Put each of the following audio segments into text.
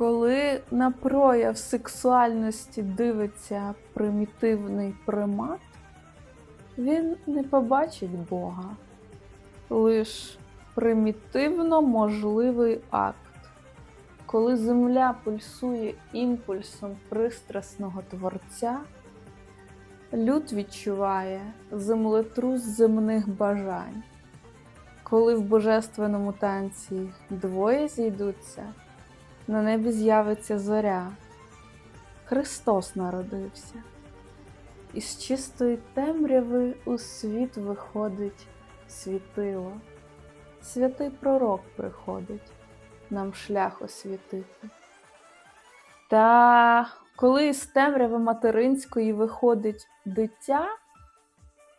Коли на прояв сексуальності дивиться примітивний примат, він не побачить Бога, лиш примітивно можливий акт. Коли земля пульсує імпульсом пристрасного творця, люд відчуває землетрус земних бажань. Коли в божественному танці двоє зійдуться, на небі з'явиться зоря. Христос народився. Із чистої темряви у світ виходить світило. Святий пророк приходить нам шлях освітити. Та коли із темряви материнської виходить дитя,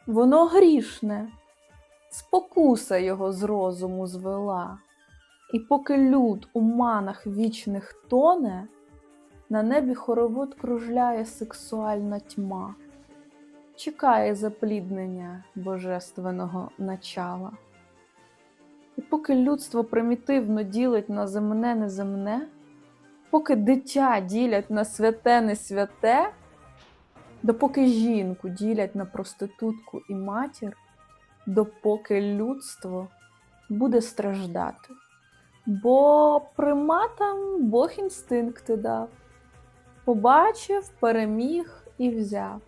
воно грішне, спокуса його з розуму звела. І поки люд у манах вічних тоне, на небі хоровод кружляє сексуальна тьма, чекає запліднення божественного начала. І поки людство примітивно ділить на земне неземне, поки дитя ділять на святе несвяте, допоки жінку ділять на проститутку і матір, допоки людство буде страждати. Бо приматам Бог інстинкти дав, побачив, переміг і взяв.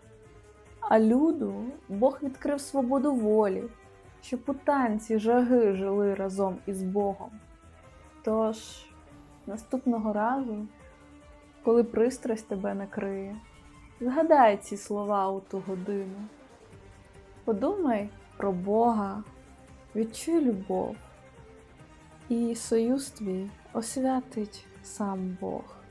А люду Бог відкрив свободу волі, щоб у танці жаги жили разом із Богом. Тож, наступного разу, коли пристрасть тебе накриє, згадай ці слова у ту годину. Подумай про Бога, відчуй любов і союз твій освятить сам Бог.